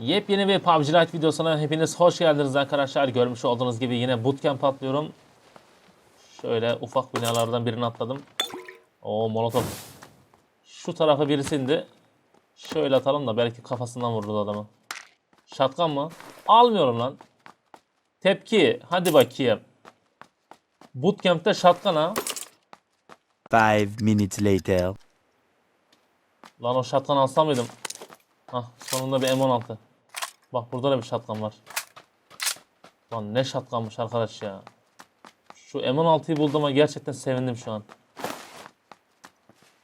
Yepyeni bir PUBG Lite videosuna hepiniz hoş geldiniz arkadaşlar. Görmüş olduğunuz gibi yine bootcamp atlıyorum. Şöyle ufak binalardan birini atladım. O molotof. Şu tarafa birisi indi. Şöyle atalım da belki kafasından vurdu adamı. Şatkan mı? Almıyorum lan. Tepki. Hadi bakayım. Bootcamp'te şatkan ha. Five minutes later. Lan o şatkan alsam mıydım? Hah sonunda bir M16. Bak burada da bir şatkan var. Lan ne şatkanmış arkadaş ya. Şu M16'yı bulduğuma gerçekten sevindim şu an.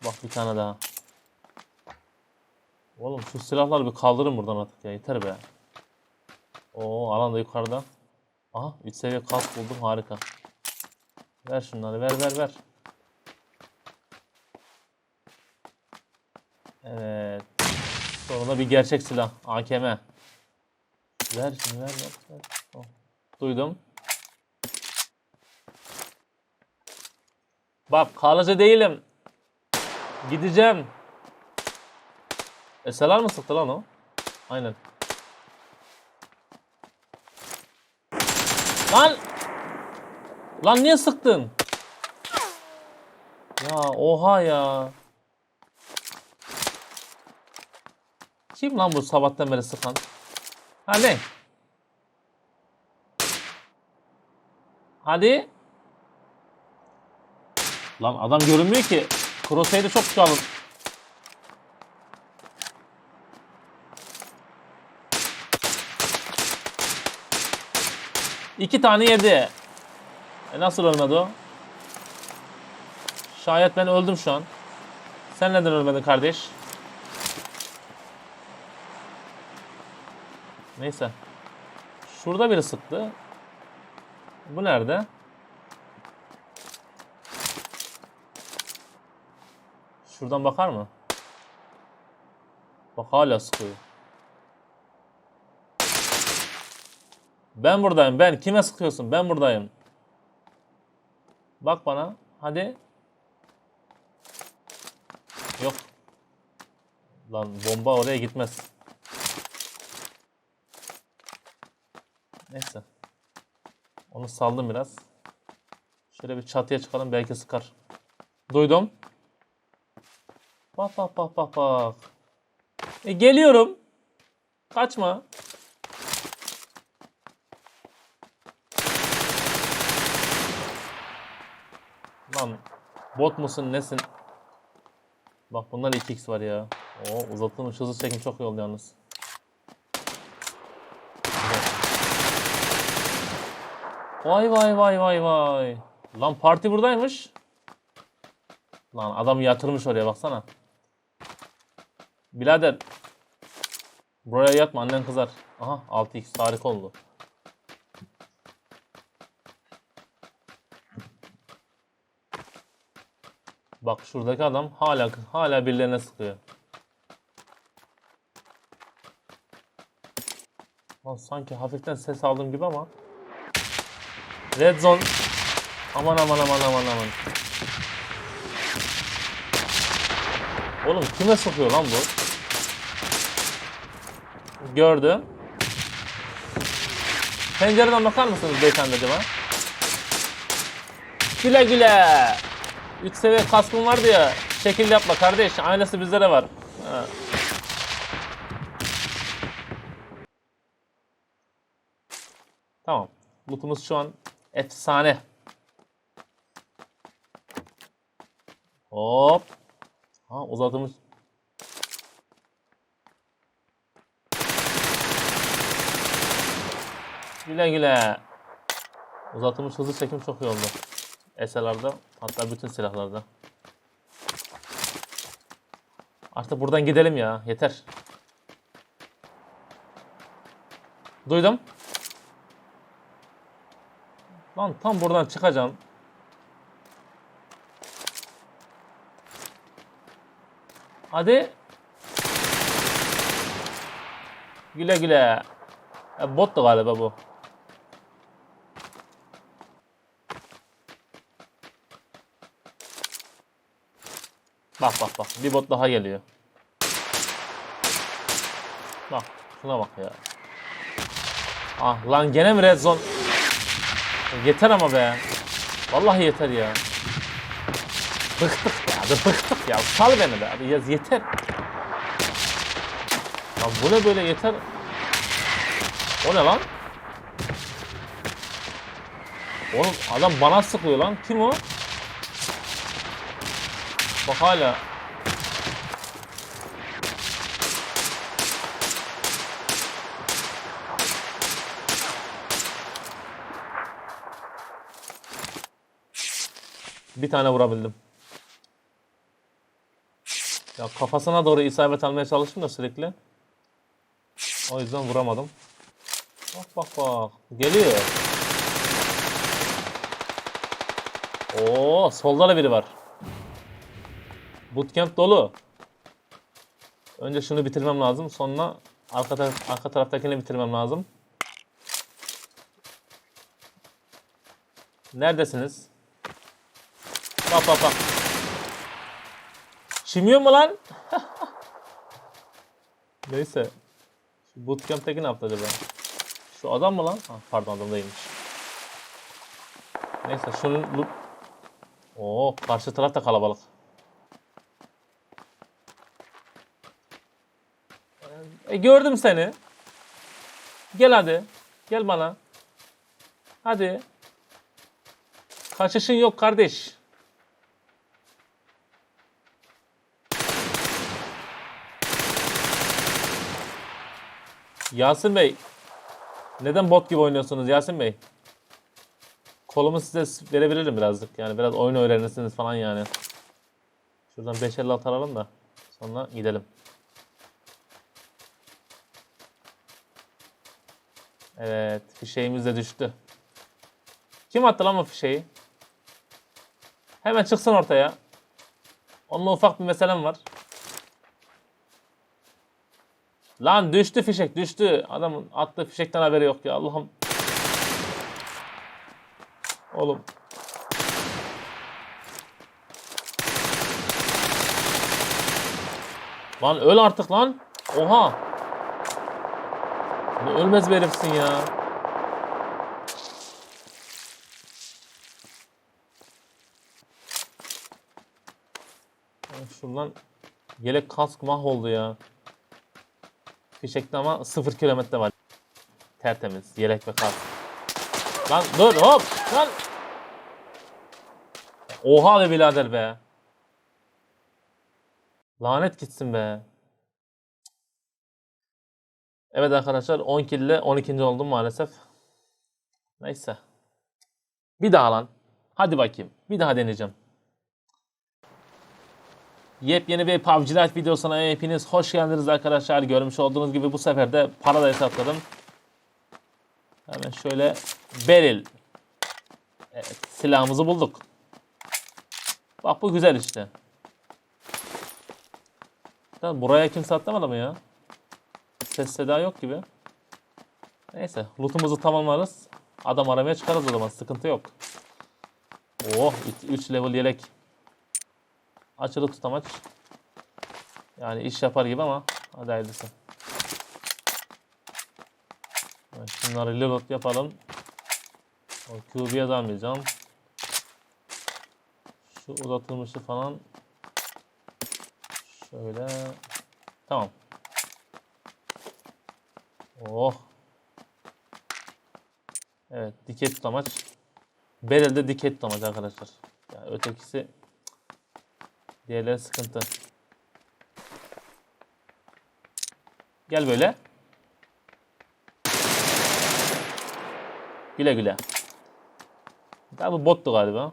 Bak bir tane daha. Oğlum şu silahları bir kaldırın buradan artık ya yeter be. Oo alan da yukarıda. Aha 3 seviye kask buldum harika. Ver şunları ver ver ver. Evet. Sonra bir gerçek silah. AKM. Ver şimdi ver ver. ver. Oh. Duydum. Bak kalıcı değilim. Gideceğim. Eseler mi sıktı lan o? Aynen. Lan! Lan niye sıktın? Ya oha ya. Kim lan bu sabahtan beri sıkan? Ha ne? Hadi. Lan adam görünmüyor ki. Crosshair'ı çok kalın. İki tane yedi. E nasıl ölmedi o? Şayet ben öldüm şu an. Sen neden ölmedin kardeş? Neyse. Şurada biri sıktı. Bu nerede? Şuradan bakar mı? Bak hala sıkıyor. Ben buradayım ben. Kime sıkıyorsun? Ben buradayım. Bak bana. Hadi. Yok. Lan bomba oraya gitmez. Neyse. Onu saldım biraz. Şöyle bir çatıya çıkalım belki sıkar. Duydum. Bak bak bak bak bak. E, geliyorum. Kaçma. Lan bot musun nesin? Bak bunlar 2x var ya. Oo uzatılmış hızlı çekim çok iyi oldu yalnız. Vay vay vay vay vay. Lan parti buradaymış. Lan adam yatırmış oraya baksana. Birader. Buraya yatma annen kızar. Aha 6x harika oldu. Bak şuradaki adam hala hala birilerine sıkıyor. Lan sanki hafiften ses aldım gibi ama. Red zone. Aman aman aman aman aman. Oğlum kime sokuyor lan bu? Gördüm. Pencereden bakar mısınız beyefendi acaba? Güle güle. 3 seviye kaskın vardı ya. Şekil yapma kardeş. Aynısı bizde de var. Ha. Tamam. Lootumuz şu an efsane. Hop. Ha uzatılmış. Güle güle. Uzatılmış hızlı çekim çok iyi oldu. SLR'da hatta bütün silahlarda. Artık buradan gidelim ya. Yeter. Duydum. Lan tam buradan çıkacağım. Hadi. Güle güle. Ya bot da galiba bu. Bak bak bak. Bir bot daha geliyor. Bak. Şuna bak ya. Ah lan gene mi red zone? Yeter ama be. Vallahi yeter ya. Bıktık ya. Bıktık ya. Sal beni be. Yaz yeter. Ya bu ne böyle yeter. O ne lan? Oğlum adam bana sıkıyor lan. Kim o? Bak hala. Bir tane vurabildim. Ya kafasına doğru isabet almaya çalıştım da sürekli. O yüzden vuramadım. Bak bak bak. Geliyor. Oo, solda da biri var. Bootcamp dolu. Önce şunu bitirmem lazım. Sonra arka, taraf, arka taraftakini bitirmem lazım. Neredesiniz? Bak bak bak. Çimiyor mu lan? Neyse. Şu bootcamp'teki ne yaptı acaba? Şu adam mı lan? Ha, pardon adam değilmiş. Neyse şunun bu... Oo karşı taraf da kalabalık. E gördüm seni. Gel hadi. Gel bana. Hadi. Kaçışın yok kardeş. Yasin Bey. Neden bot gibi oynuyorsunuz Yasin Bey? Kolumu size verebilirim birazcık. Yani biraz oyun öğrenirsiniz falan yani. Şuradan 556 alalım da sonra gidelim. Evet, fişeğimiz de düştü. Kim attı lan o fişeği? Hemen çıksın ortaya. Onunla ufak bir meselem var. Lan düştü fişek düştü. Adamın attığı fişekten haberi yok ya Allah'ım. Oğlum. Lan öl artık lan. Oha. Ne ölmez bir herifsin ya. Şuradan yelek kask mahvoldu ya. Fişekte ama 0 kilometre var. Tertemiz. Yelek ve kask. Lan dur hop lan. Oha be birader be. Lanet gitsin be. Evet arkadaşlar 10 kill ile 12. oldum maalesef. Neyse. Bir daha lan. Hadi bakayım. Bir daha deneyeceğim. Yepyeni bir PUBG Lite videosuna hepiniz hoş geldiniz arkadaşlar. Görmüş olduğunuz gibi bu sefer de para da hesapladım. Hemen şöyle Beril. Evet, silahımızı bulduk. Bak bu güzel işte. Ya buraya kimse atlamadı mı ya? Ses seda yok gibi. Neyse lootumuzu tamamlarız. Adam aramaya çıkarız o zaman sıkıntı yok. Oh 3 level yelek. Açılı tutamaç. Yani iş yapar gibi ama hadi hayırlısı. Evet, şunları reload yapalım. O QB'ye de almayacağım. Şu uzatılmışı falan. Şöyle. Tamam. Oh. Evet dikey tutamaç. Berel'de dikey tutamaç arkadaşlar. Yani ötekisi diğerleri sıkıntı. Gel böyle. Güle güle. Ya bu bottu galiba.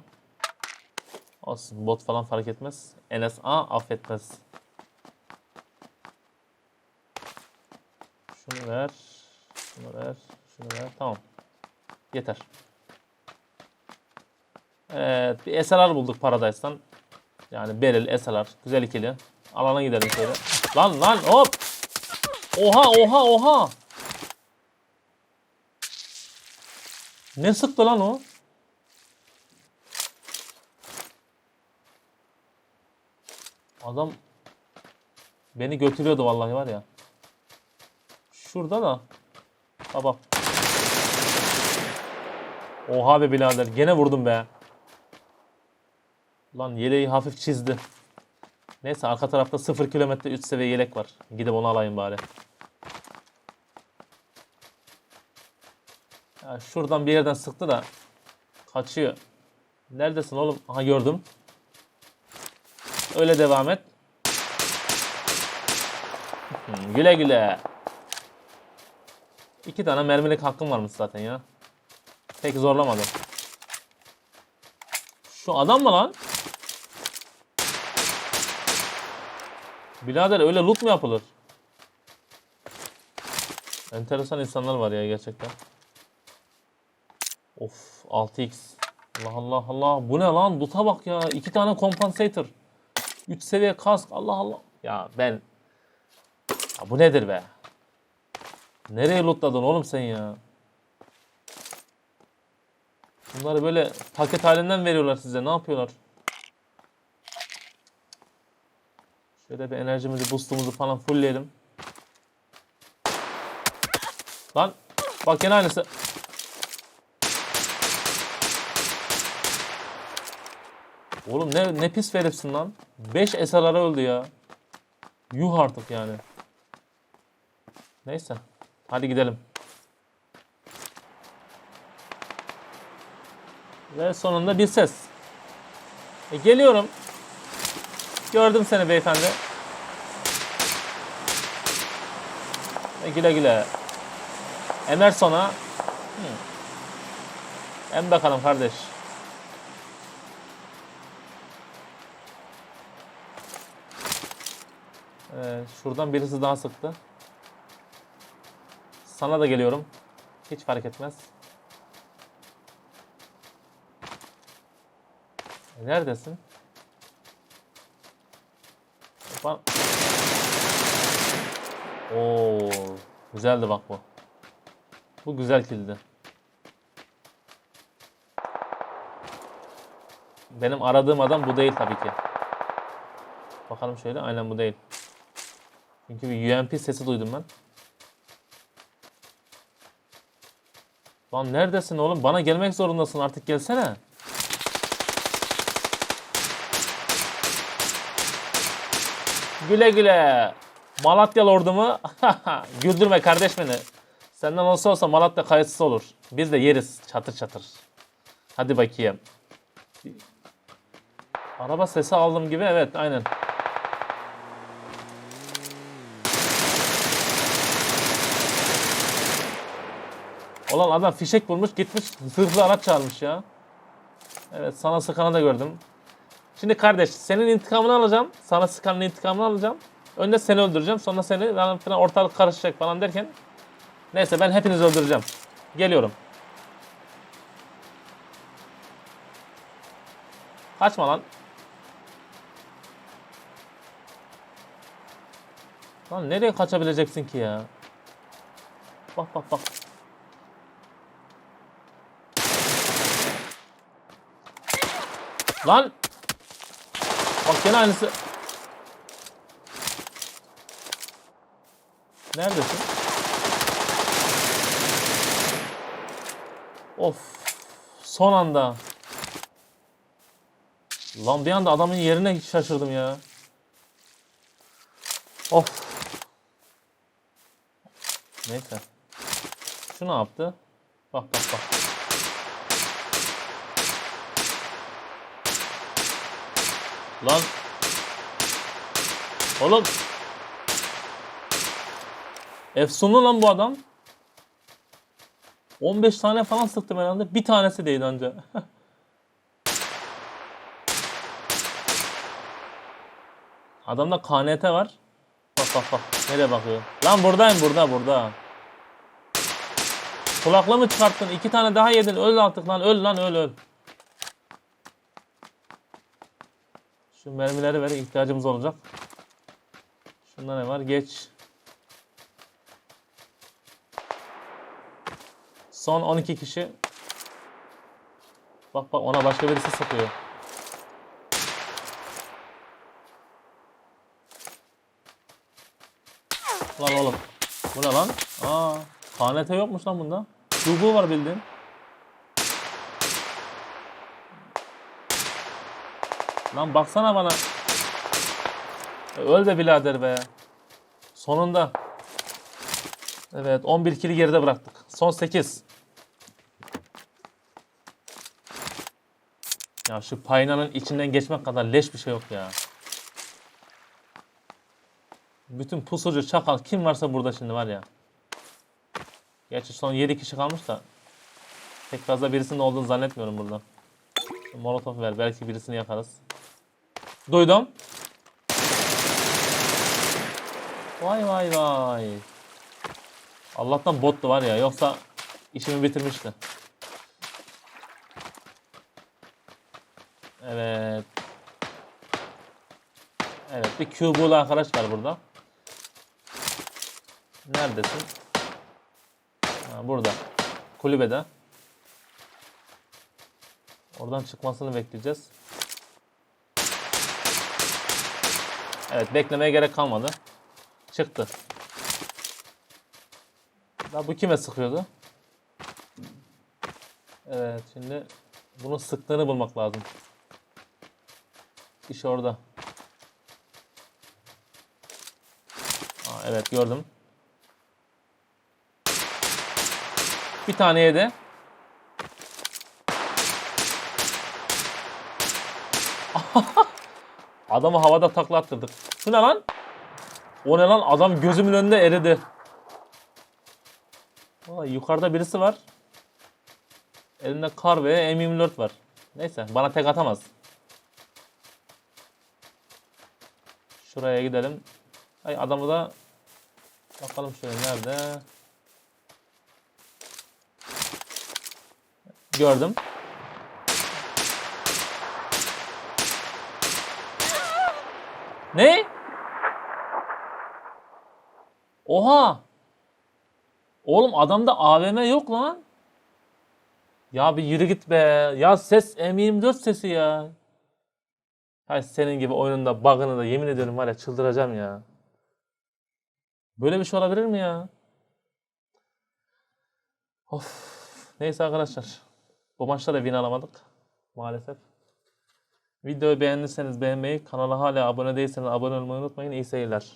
Olsun bot falan fark etmez. NSA affetmez. Şunu ver. Şunu ver. Şunu ver. Tamam. Yeter. Evet. Bir SLR bulduk Paradise'dan. Yani Beryl, SLR. Güzel ikili. Alana gidelim şöyle. Lan lan hop. Oha oha oha. Ne sıktı lan o? Adam beni götürüyordu vallahi var ya. Şurada da. Baba. Oha be birader. Gene vurdum be. Lan yeleği hafif çizdi. Neyse arka tarafta 0 kilometre üst seviye yelek var. Gidip onu alayım bari. Ya şuradan bir yerden sıktı da kaçıyor. Neredesin oğlum? Aha gördüm. Öyle devam et. Hmm, Güle güle. İki tane mermilik hakkım varmış zaten ya. Pek zorlamadım. Şu adam mı lan? Birader öyle loot mu yapılır? Enteresan insanlar var ya gerçekten. Of 6x. Allah Allah Allah. Bu ne lan? Loot'a bak ya. İki tane compensator. 3 seviye kask. Allah Allah. Ya ben... Ya bu nedir be? Nereye lootladın oğlum sen ya? Bunları böyle paket halinden veriyorlar size. Ne yapıyorlar? Şöyle bir enerjimizi, boostumuzu falan fullleyelim. Lan bak gene aynısı. Oğlum ne ne pis herifsin lan. 5 SLR'a öldü ya. Yuh artık yani. Neyse. Hadi gidelim. Ve sonunda bir ses. E, geliyorum. Gördüm seni beyefendi. E, güle güle. Emerson'a. Hı. Em bakalım kardeş. Ee, şuradan birisi daha sıktı. Sana da geliyorum. Hiç fark etmez. E, Neredesin? Bak. Oo, güzeldi bak bu. Bu güzel kildi. Benim aradığım adam bu değil tabii ki. Bakalım şöyle. Aynen bu değil. Çünkü bir UMP sesi duydum ben. Lan neredesin oğlum? Bana gelmek zorundasın artık gelsene. Güle güle. Malatya lordu mu? Güldürme kardeş beni. Senden olsa olsa Malatya kayıtsız olur. Biz de yeriz çatır çatır. Hadi bakayım. Araba sesi aldım gibi evet aynen. Olan adam fişek bulmuş gitmiş zırhlı araç çalmış ya. Evet sana sıkanı da gördüm. Şimdi kardeş senin intikamını alacağım. Sana sıkanın intikamını alacağım. Önce seni öldüreceğim. Sonra seni falan filan ortalık karışacak falan derken. Neyse ben hepinizi öldüreceğim. Geliyorum. Kaçma lan. Lan nereye kaçabileceksin ki ya? Bak bak bak. Lan! Bak gene aynısı. Neredesin? Of. Son anda. Lan bir anda adamın yerine şaşırdım ya. Of. Neyse. Şu ne yaptı? Bak bak bak. Lan. Oğlum. Efsunlu lan bu adam. 15 tane falan sıktım herhalde. Bir tanesi değdi anca. Adamda KNT var. Bak bak bak. Nereye bakıyor? Lan buradayım burada burada. Kulaklığı mı çıkarttın? İki tane daha yedin. Öl artık lan. Öl lan öl öl. Şu mermileri ver. ihtiyacımız olacak. Şunda ne var? Geç. Son 12 kişi. Bak bak ona başka birisi sıkıyor. Lan oğlum. Bu ne lan? Aa, KNT yokmuş lan bunda. Çubuğu var bildiğin. Lan baksana bana. E, Öl de birader be. Sonunda. Evet 11 kili geride bıraktık. Son 8. Ya şu paynanın içinden geçmek kadar leş bir şey yok ya. Bütün pusucu çakal kim varsa burada şimdi var ya. Gerçi son 7 kişi kalmış da pek fazla birisinin olduğunu zannetmiyorum burada. Molotof ver belki birisini yakarız. Duydum. Vay vay vay. Allah'tan bottu var ya yoksa işimi bitirmişti. Evet. Evet bir Q'bulu arkadaş var burada. Neredesin? Ha, burada. Kulübede. Oradan çıkmasını bekleyeceğiz. Evet beklemeye gerek kalmadı. Çıktı. Ya bu kime sıkıyordu? Evet şimdi bunun sıktığını bulmak lazım. İş orada. Aa, evet gördüm. Bir tane yedi. Adamı havada takla attırdık. Bu ne lan? O ne lan? Adam gözümün önünde eridi. Aa, yukarıda birisi var. Elinde kar ve M24 var. Neyse bana tek atamaz. Şuraya gidelim. Ay adamı da bakalım şöyle nerede? Gördüm. Ne? Oha! Oğlum adamda AVM yok lan. Ya bir yürü git be. Ya ses M24 sesi ya. Hay senin gibi oyununda bug'ını da yemin ediyorum var ya çıldıracağım ya. Böyle bir şey olabilir mi ya? Of. Neyse arkadaşlar. Bu maçta da win alamadık. Maalesef. Videoyu beğendiyseniz beğenmeyi, kanala hala abone değilseniz abone olmayı unutmayın. İyi seyirler.